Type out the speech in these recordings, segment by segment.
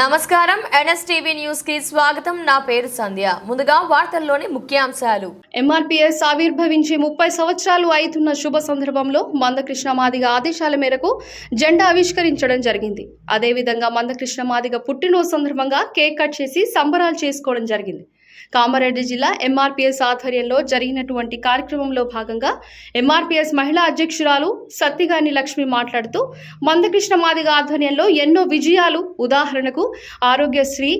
నమస్కారం. ఎన్ఎస్టీవీ న్యూస్కి స్వాగతం. నా పేరు సంధ్య. ముందుగా వార్తల్లోని ముఖ్యాంశాలు. ఎంఆర్పీఎస్ ఆవిర్భవించి ముప్పై సంవత్సరాలు అవుతున్న శుభ సందర్భంలో మందకృష్ణ మాదిగ ఆదేశాల మేరకు జెండా ఆవిష్కరించడం జరిగింది. అదేవిధంగా మందకృష్ణ మాదిగ పుట్టినరోజు సందర్భంగా కేక్ కట్ చేసి సంబరాలు చేసుకోవడం జరిగింది. కామారెడ్డి జిల్లా ఎంఆర్పీఎస్ ఆధ్వర్యంలో జరిగినటువంటి కార్యక్రమంలో భాగంగా ఎంఆర్పీఎస్ మహిళా అధ్యక్షురాలు సత్తిగాని లక్ష్మి మాట్లాడుతూ మందకృష్ణ మాదిగ ఆధ్వర్యంలో ఎన్నో విజయాలు ఉదాహరణకు ఆరోగ్యశ్రీ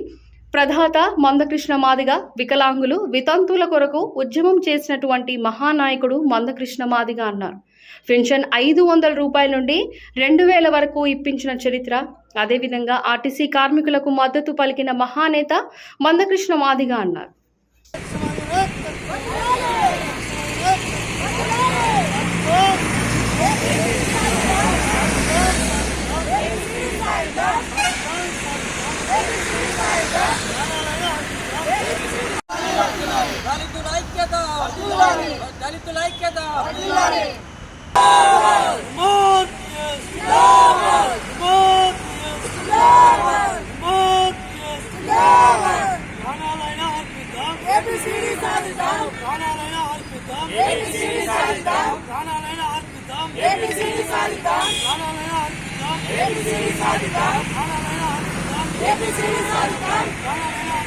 ప్రధాత మందకృష్ణ మాదిగ వికలాంగులు వితంతుల కొరకు ఉద్యమం చేసినటువంటి మహానాయకుడు మందకృష్ణ మాదిగ అన్నారు. పెన్షన్ ఐదు వందల రూపాయల నుండి రెండు వేల వరకు ఇప్పించిన చరిత్ర అదేవిధంగా ఆర్టీసీ కార్మికులకు మద్దతు పలికిన మహానేత మందకృష్ణ మాదిగా అన్నారు. Hepsini sarıdan Yanalayan Hepsini sarıdan Yanalayan Hepsini sarıdan Yanalayan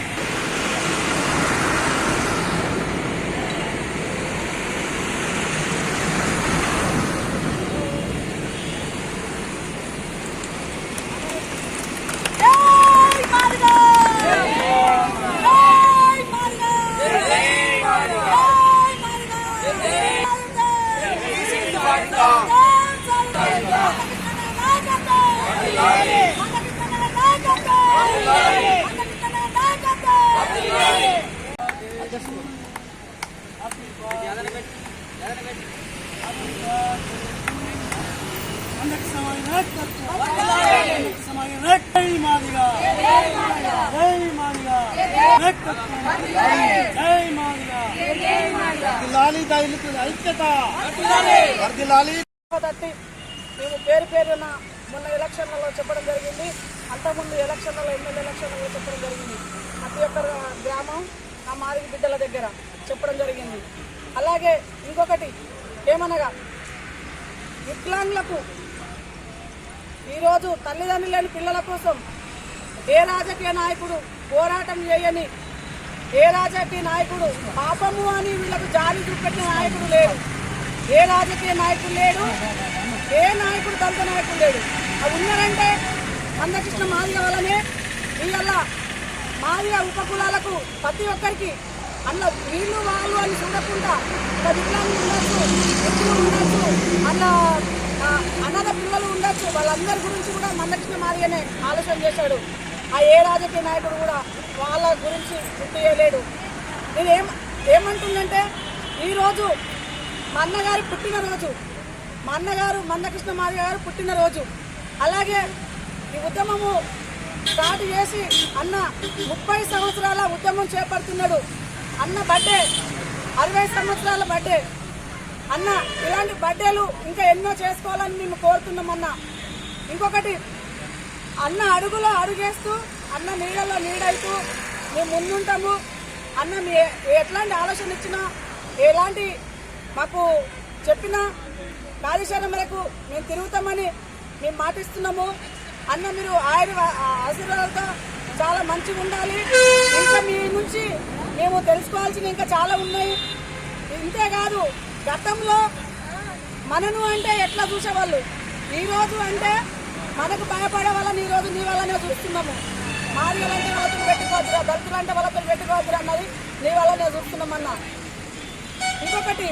వర్దిలాలి దళితుల ఐక్యత వర్దిలాలి తట్టి మేము పేరు పేరున మొన్న ఎలక్షన్లలో చెప్పడం జరిగింది. అంతకుముందు ఎలక్షన్లలో ఎమ్మెల్యే ఎలక్షన్లలో చెప్పడం జరిగింది. ప్రతి ఒక్క గ్రామం నా మాదిరి బిడ్డల దగ్గర చెప్పడం జరిగింది. అలాగే ఇంకొకటి ఏమనగా వికలాంగులకు ఈరోజు తల్లిదండ్రులు లేని పిల్లల కోసం ఏ రాజకీయ నాయకుడు పోరాటం చేయని ఏ రాజకీయ నాయకుడు పాపము అని వీళ్ళకు జాలి చూపెట్టిన నాయకుడు లేడు. ఏ రాజకీయ నాయకుడు లేడు ఏ నాయకుడు దళిత నాయకుడు లేడు. అది ఉన్నారంటే అందకృష్ణ మాదిగ వల్లనే వీళ్ళ మాదిగ ఉపకులాలకు ప్రతి ఒక్కరికి అందులో వీళ్ళు వాళ్ళు అని చూడకుండా ఒక వికలాంగులు ఉండొచ్చు వృద్ధులు ఉండొచ్చు అలా అనాథ పిల్లలు ఉండొచ్చు. వాళ్ళందరి గురించి కూడా మందకృష్ణ మాదిగానే ఆలోచన చేశాడు. ఆ ఏ రాజకీయ నాయకుడు కూడా వాళ్ళ గురించి గుర్తు చేయలేడు. నేను ఏం ఏమంటుందంటే ఈరోజు మా అన్నగారి పుట్టినరోజు. మా అన్నగారు మందకృష్ణ మాదిగ గారు పుట్టినరోజు. అలాగే ఈ ఉద్యమము స్టార్ట్ చేసి అన్న ముప్పై సంవత్సరాల ఉద్యమం చేపడుతున్నాడు. అన్న బర్త్డే అరవై సంవత్సరాల బర్త్డే. అన్న ఇలాంటి బర్త్డేలు ఇంకా ఎన్నో చేసుకోవాలని మేము కోరుతున్నాం అన్న. ఇంకొకటి అన్న అడుగులో అడుగేస్తూ అన్న నీళ్ళలో నీడైతూ మేము ముందుంటాము. అన్న మీ ఎట్లాంటి ఆలోచన ఇచ్చినా ఎలాంటి మాకు చెప్పినా కార్యాచరణ వరకు మేము తిరుగుతామని మేము మాటిస్తున్నాము. అన్న మీరు ఆయన ఆశీర్వాదాలతో చాలా మంచిగా ఉండాలి. ఇంకా మీ నుంచి మేము తెలుసుకోవాల్సినవి ఇంకా చాలా ఉన్నాయి. ఇంతేకాదు గతంలో మనను అంటే ఎట్లా చూసేవాళ్ళు? ఈ రోజు అంటే మనకు భయపడే వాళ్ళని ఈ రోజు నీ వల్లనే చూస్తున్నాము. మాదిగలంటే వాళ్ళతో పెట్టుకోవద్దురా దళితులు అంటే వాళ్ళతో పెట్టుకోవద్దురా అన్నది నీ వల్లనే చూస్తున్నామన్నా. ఇంకొకటి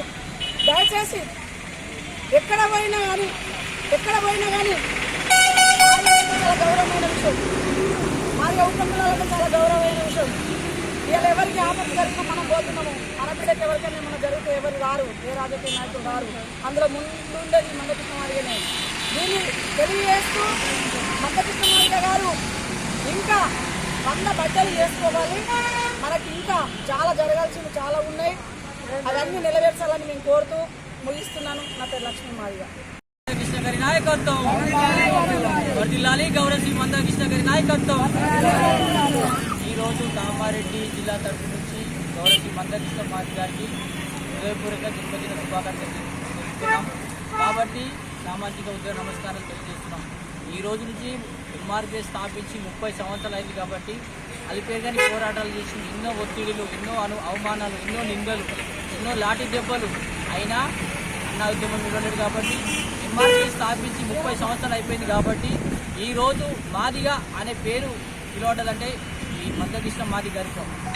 దయచేసి ఎక్కడ పోయినా కానీ ఎక్కడ పోయినా కానీ చాలా గౌరవమైన విషయం. మాది కుటుంబాలంటే చాలా గౌరవమైన విషయం. ఇవాళ ఎవరికి ఆపద జరిగినా మనం పోతున్నాము? మన ఎవరికైనా ఏమైనా జరిగితే ఎవరు రారు ఏ రాజకీయ నాయకులు రారు అందులో ముందుండేది మందకృష్ణ మాదిగనే దీన్ని తెలియజేస్తూ మందకృష్ణ గారు ఇంకా వంద బట్టలు చేసుకోవాలి మనకి ఇంకా చాలా జరగాల్సినవి చాలా ఉన్నాయి. అవన్నీ నెరవేర్చాలని మేము కోరుతూ ముగిస్తున్నాను. నా పేరు లక్ష్మీ మాదిగ గారి నాయకత్వం. వర్దిల్లాలి గౌరవశ్రీ మందకృష్ణ గారి నాయకత్వం. ఈరోజు కామారెడ్డి జిల్లా తరఫు నుంచి గౌరవశ్రీ మందకృష్ణ మాది గారికి హృదయపూర్వక జన్మదిన శుభాకాంక్షలు తెలుపుతున్నాం. కాబట్టి సామాజిక ఉద్యోగ నమస్కారాలు తెలియజేస్తున్నాం. ఈ రోజు నుంచి ఎంఆర్పీ స్థాపించి ముప్పై సంవత్సరాలు అయింది కాబట్టి అలిపేదని పోరాటాలు చేసి ఎన్నో ఒత్తిడులు ఎన్నో అను అవమానాలు ఎన్నో నిందలు ఎన్నో లాఠీ దెబ్బలు అయినా అన్న ఉద్యమం నిలవలేదు కాబట్టి ఎంఆర్పీ స్థాపించి ముప్పై సంవత్సరాలు అయిపోయింది కాబట్టి ఈరోజు మాదిగా అనే పేరు పిలవడాలంటే ఈ మందకృష్ణ మాది గారి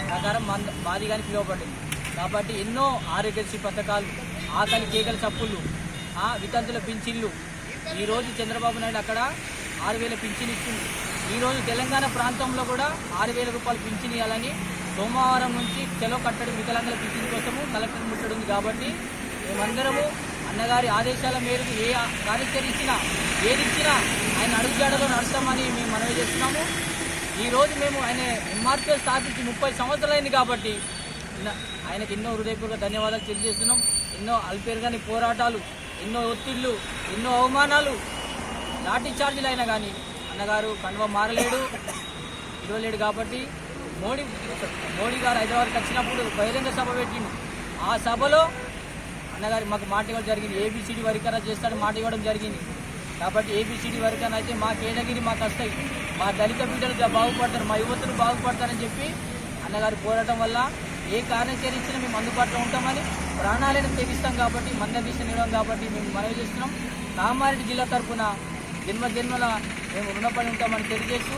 ప్రకారం మంద మాదిగాని పిలువబడింది. కాబట్టి ఎన్నో ఆరోగ్యశ్రీ పథకాలు ఆకలి కేకల చప్పుళ్ళు ఆ వితంతుల పింఛన్లు ఈరోజు చంద్రబాబు నాయుడు అక్కడ ఆరు వేల పింఛన్ ఇచ్చింది ఈరోజు తెలంగాణ ప్రాంతంలో కూడా ఆరు వేల రూపాయలు పింఛన్ ఇవ్వాలని సోమవారం నుంచి చెలో కట్టడి వికలాంగుల పింఛన్ కోసము కలెక్టర్ ముట్టడి ఉంది కాబట్టి మేమందరము అన్నగారి ఆదేశాల మేరకు ఏ కార్యచరించినా ఇచ్చినా ఏది ఇచ్చినా ఆయన అడుగుజాడలో నడుస్తామని మేము మనవి చేస్తున్నాము. ఈరోజు మేము ఆయన ఎంఆర్పీ స్థాపించి ముప్పై సంవత్సరాలైంది కాబట్టి ఆయనకు ఆయనకి ఎన్నో హృదయపూర్వక ధన్యవాదాలు తెలియజేస్తున్నాం. ఎన్నో అల్పేరుగాని పోరాటాలు ఎన్నో ఒత్తిళ్ళు ఎన్నో అవమానాలు లాఠీ ఛార్జీలు అయినా కానీ అన్నగారు కన్వ మారలేడు ఇవ్వలేడు కాబట్టి మోడీ మోడీ గారు హైదరాబాద్కి వచ్చినప్పుడు బహిరంగ సభ పెట్టిండు. ఆ సభలో అన్నగారి మాకు మాట ఇవ్వడం జరిగింది. ఏబిసిడి వరకైనా చేస్తాడు మాట ఇవ్వడం జరిగింది. కాబట్టి ఏబిసిడి వరకైనా అయితే మా కేటగిరి మాకు వస్తాయి. మా దళిత బిడ్డలు బాగుపడతారు మా యువతులు బాగుపడతారని చెప్పి అన్నగారి పోరాటం వల్ల ఏ కారణం ఇచ్చినా మేము అందుబాటులో ఉంటామని ప్రాణాలను తెగిస్తాం కాబట్టి మందదీశ నిలవం కాబట్టి మేము మనవి చేస్తున్నాం. కామారెడ్డి జిల్లా తరఫున జన్మ జన్మల మేము రుణపడి ఉంటామని తెలియజేస్తూ